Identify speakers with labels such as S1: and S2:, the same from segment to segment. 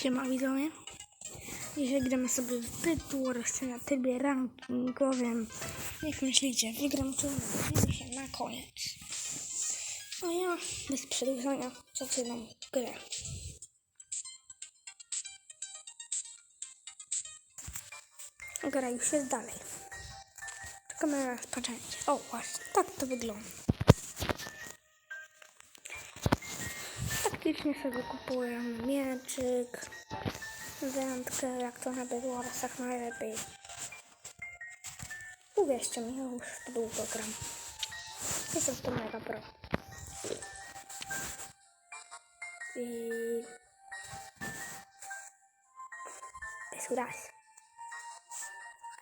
S1: Siema widzowie. Dzisiaj gramy sobie w Bedwars na trybie rankingowym. Jak myślicie, wygram nie? się na koniec. A ja bez przedłużania zaczynam grę. Gra już jest dalej. Czekamy na rozpoczęcie. O właśnie, tak to wygląda. Taktycznie sobie kupuję mieczyk, wędkę, jak to na Bedwarsach najlepiej. Uwierzcie mi, ja już długo gram. Jestem to mega pro. I... Bez urazy.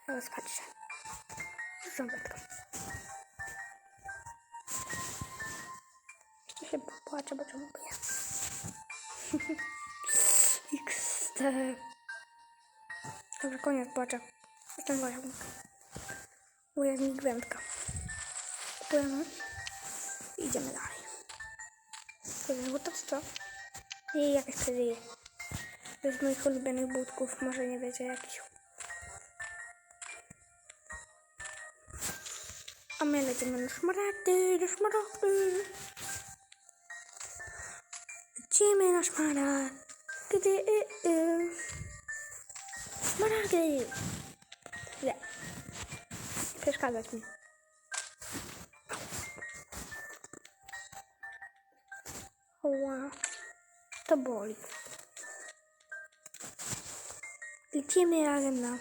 S1: Teraz patrzę. Ząbetką. Jeszcze się popłaczę, bo czemu ja. XT. Dobra, koniec płacza. Jestem wojownik. Wojownik wędka. Kupujemy. I idziemy dalej. Bo to co? I jakaś przeżyje. To jest moich ulubionych budków. Może nie wiecie jakiś. A my lecimy na szmaragdy, na szmaragdy. Lecimy na szmaragdy. y, y. Szmaragdy. Nie. Nie przeszkadzać mi. Ła. To boli. Lecimy razem na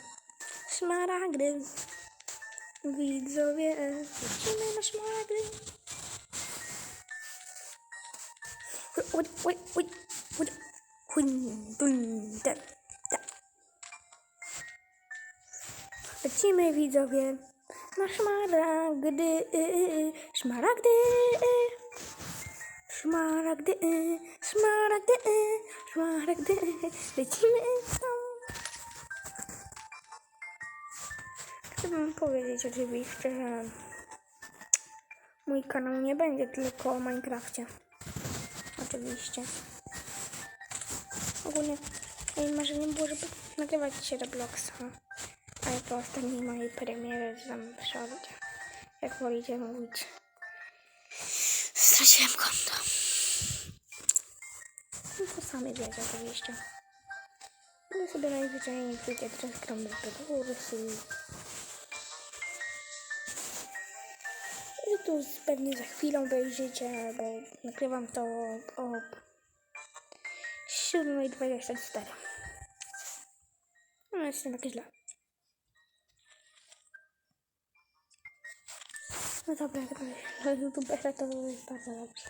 S1: szmaragdy. Widzowie, lecimy na szmaragdy. Oj, oj, oj, oj, oj, dun, da, da. Lecimy widzowie na szmaragdy, y, y, y, szmaragdy, y. szmaragdy, y, szmaragdy, y, szmaragdy, y. lecimy tam. Wam powiedzieć oczywiście, że mój kanał nie będzie tylko o Minecrafcie. Oczywiście. Ogólnie moim marzeniem było, żeby nagrywać dzisiaj Robloxa. A ja po ostatniej mojej premierze tam przerobić. Jak wolicie mówić. Straciłem konto. No to sami wiecie oczywiście. No sobie najzwyczajniej wiecie, teraz gram bez Bedwarsy. Tu pewnie za chwilę obejrzycie, bo nagrywam to o 7.24. No jest nie takie źle. No dobra. Na YouTubera to jest bardzo dobrze.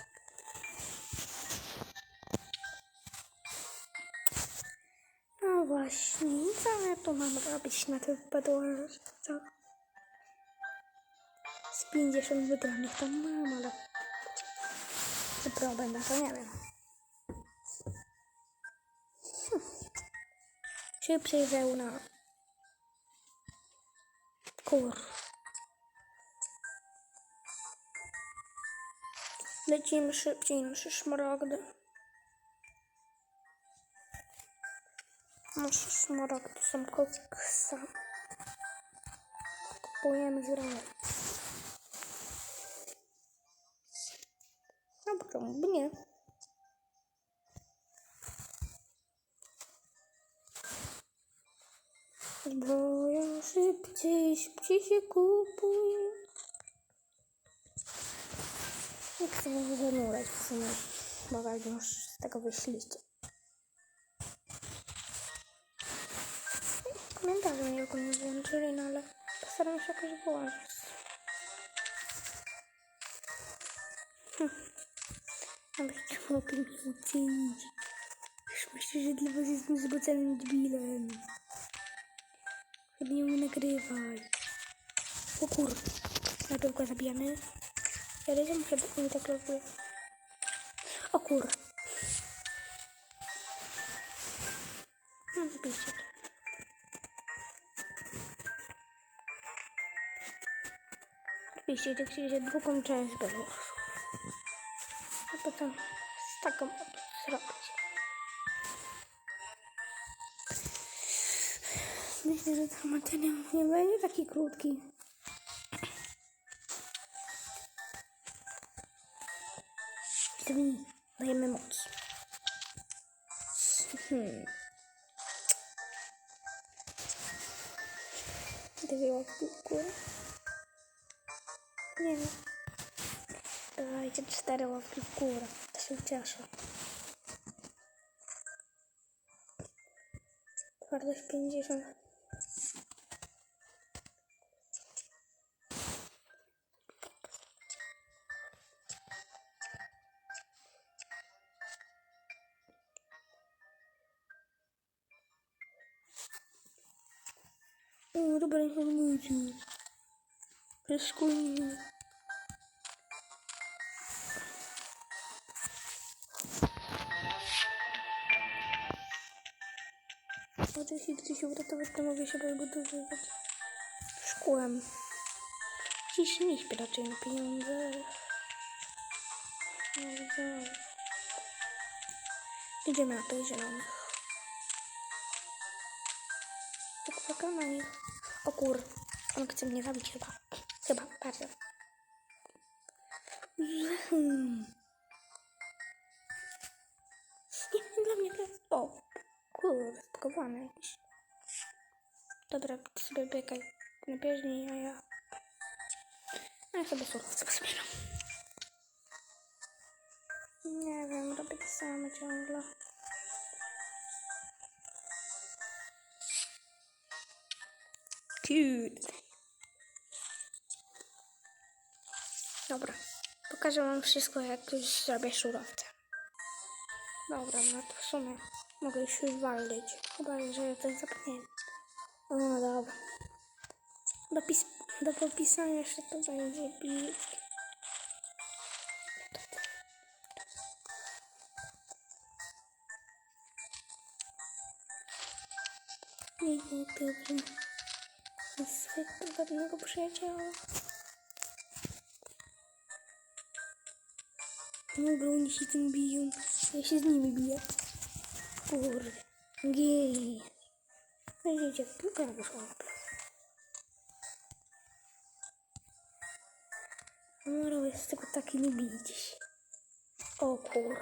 S1: No właśnie, co ja tu mam robić na tym co? Z 50 wygranych tam mam, ale... Czy pro to nie wiem. Hm. Się przyjrzał na... Kur... Lecimy szybciej nasze szmaragdy. Nasze szmaragdy są koksa. Kupujemy z. Bo czemu by nie? Bo ja szybciej, szybciej się kupuję. Nie chcę zanurać w sumie, jak już z tego wyszliście. Komentarze mnie ogólnie włączyli, no ale postaram się jakoś włożyć. Abyście mogli mnie ocenić. Już myślę, że dla was jestem zbocanym debilem. Nie mnie nagrywaj. O kur... Najpierw go zabijamy. Ja nie muszę nie tak robię. O kur... No, zabijcie. Oczywiście, tak się drugą część było. Potem z taką zrobić. Myślę, że ten materiał nie będzie taki krótki. Wtedy dajemy moc. Hmm. Dwie łapki w górę. Nie wiem. Dajcie cztery łapki w górę. To się ucieszę. Twardość 50. O, dobra informacja. Przeszkolenie. Jeśli się uratować, to mogę się rozbudowywać szkłem. Dziś nie śpię raczej na pieniądze. No. Idziemy na tych zielonych. Pokłaka na nich. O kur. On chce mnie zabić chyba. Chyba, bardzo. Nie, dla mnie to... O, kurde, spakowane jakieś. Dobra, sobie biegaj na bieżni, a ja... A ja sobie surowce pozbieram. Nie wiem, robię to samo ciągle. Cute. Dobra, pokażę wam wszystko, jak już zrobię surowce. Dobra, no to w sumie mogę już już. Chyba, że to zapomniałem. No dobra. Do, pis do popisania jeszcze to będzie bit. Nie, nie, dobrze. Swojego pewnego przyjaciela. Dobra, oni się tym biją. Ja się z nimi biję. Kurde. Gej. Widzicie, piłka już opla. Moro jest tylko taki nie bić. O kur.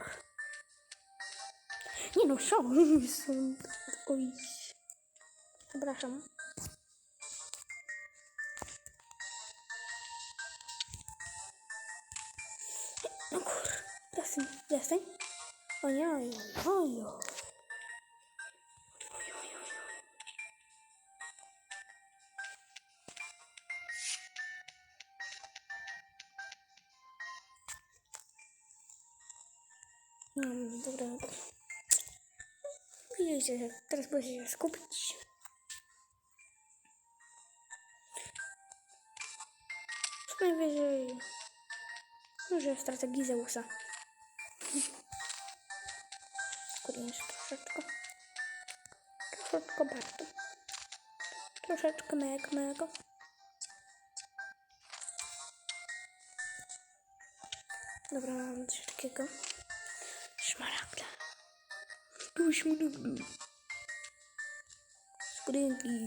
S1: Nie no, szalony są. Oj. Przepraszam. No kur. Przestań, przestań. Oj, oj, oj, oj. No, dobra. Widzicie, że teraz muszę się skupić. Co najwyżej... Może strategii Zeusa. Kurde, troszeczkę. Troszeczkę bardzo. Troszeczkę mega, mega. Dobra, mam coś takiego. Szmaragda. Skrzynki.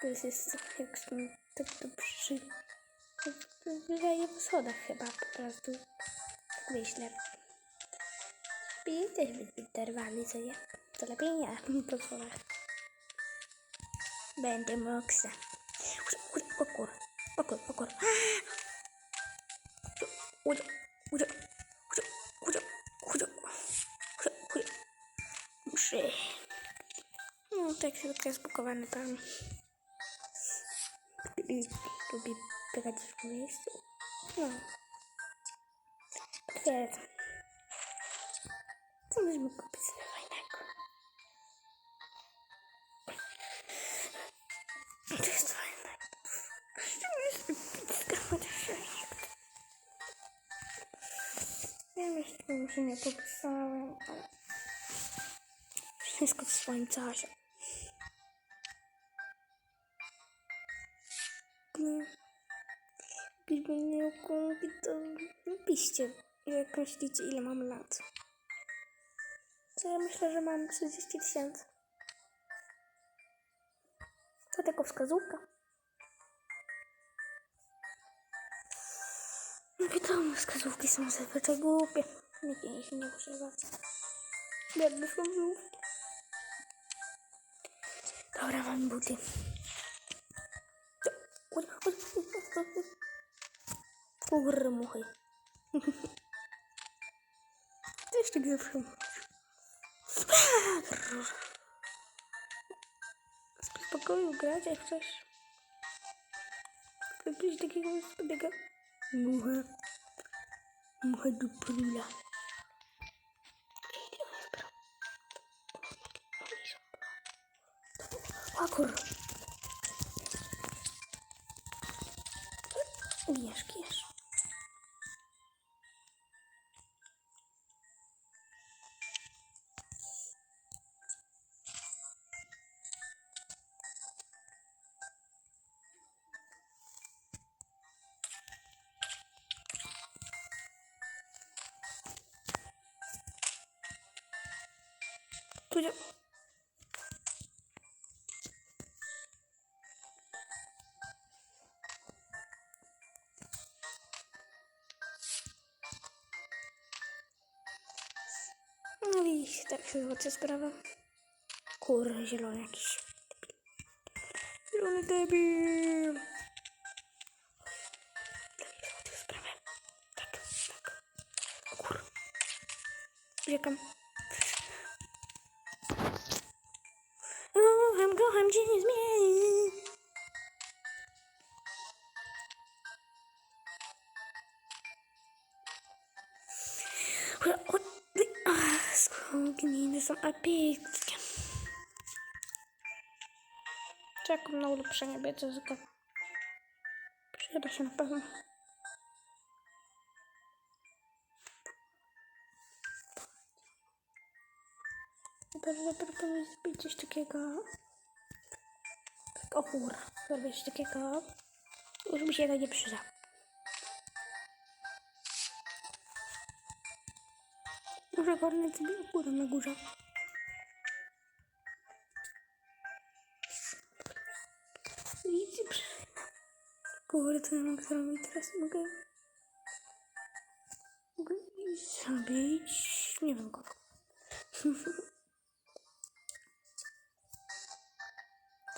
S1: To jest, jak tak to przy... Wydaje po schodach chyba po prostu. Tak myślę. I też by interwali, co nie? To lepiej nie, po schodach. Będę moksa. Pokur, pokur, pokur. Udzie, udzie, udzie, udzie, udzie, udzie, udzie. Muszę. No, tak chwilkę spakowany tam. I lubi biegać w miejscu. No. Potwierdzam. Co możemy kupić sobie fajnego? To jest fajne. Że nie popisałem, ale wszystko w swoim czasie. Gdyby miał kupić, to Oczywiście. Jak myślicie, ile mam lat? Co ja myślę, że mam 30 tysięcy. To tylko wskazówka. No Wiadomo, wskazówki są zazwyczaj głupie. Jej się nie używa. Biedne wskazówki. Dobra, mam buty. Kurde, muchy. To jeszcze pierwszy. W spokoju grać jak chcesz. Jakbyś takiego spotyka. Mucha. Mucha do prula. O kur... Gierz, gierz. Się załatwia sprawa. Kurde, zielony jakiś. Zielony debil. Tak. Tak. Kur. Uciekam. Kocham, kocham cię, nie zmieni. Skąd są epickie. Czekam na ulepszenie biecyzka. Przyda się na pewno. Bardzo proponuję zrobić coś takiego. Tak, o kur. Zrobić takiego. Już mi się to nie przyda. Sobie górę na górze. Widzicie. Kurde, to ja mogę zrobić teraz. Mogę... Mogę zrobić... Nie wiem kogo.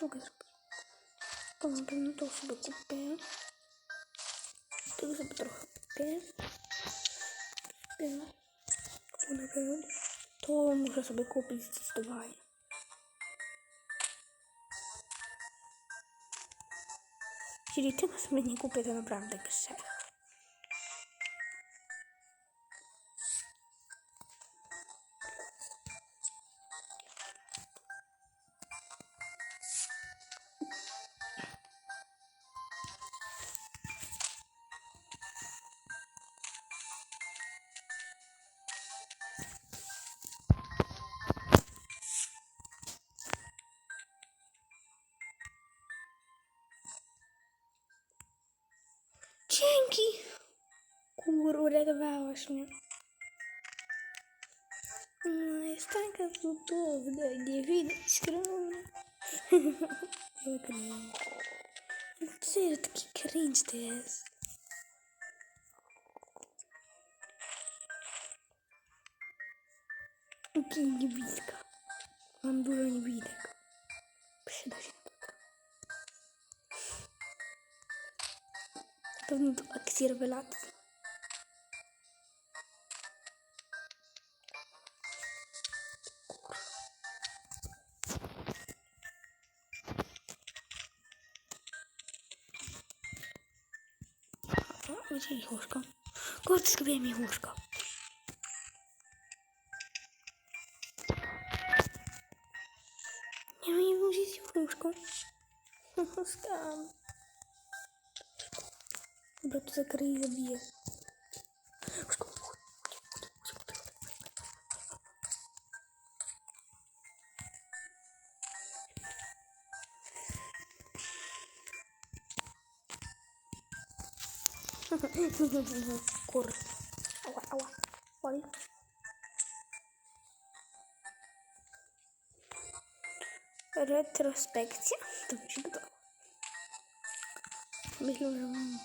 S1: Mogę zrobić. To na pewno to sobie kupię. Tego sobie trochę. Kupię. Kupię. To muszę sobie kupić zdecydowanie. Jeśli tego sobie nie kupię, to naprawdę grzech. Kur, uratowałaś mnie. No, jest taka cudowna, nie widać strony. Co jest taki cringe to jest? Jaki niebidka. Mam dużo niebidek. Przyda się. Na pewno do akcji rewelacji. Widzicie ich łóżko? Kurde, zgubiłem ich łóżko. Nie wiem, gdzie jest ich łóżko. Skam. Dobra, to zakryję i zabiję. Kur. Ała, boli. Retrospekcja? To mi się podoba. Myślę, że mam.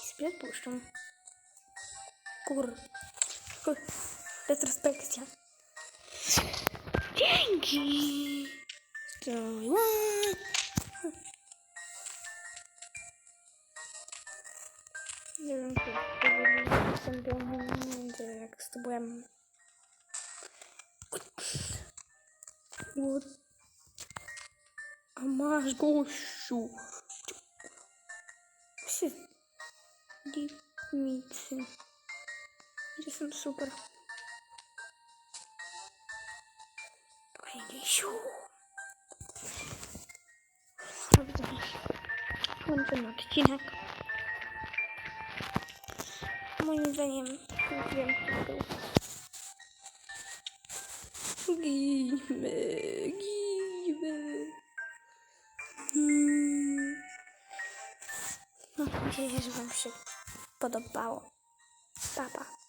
S1: I sobie. Kur... Kur... Retrospekcja. Dzięki! Strój чемпион. Так, с тобой. Вот. Амаш гощу. Все. Димитси. Рисун супер. Пойди еще. Вот Вон он, отчинок. Moim zdaniem wiem, był. Gijmy, gijmy. Hmm. Mam nadzieję, że Wam się podobało. Pa, pa.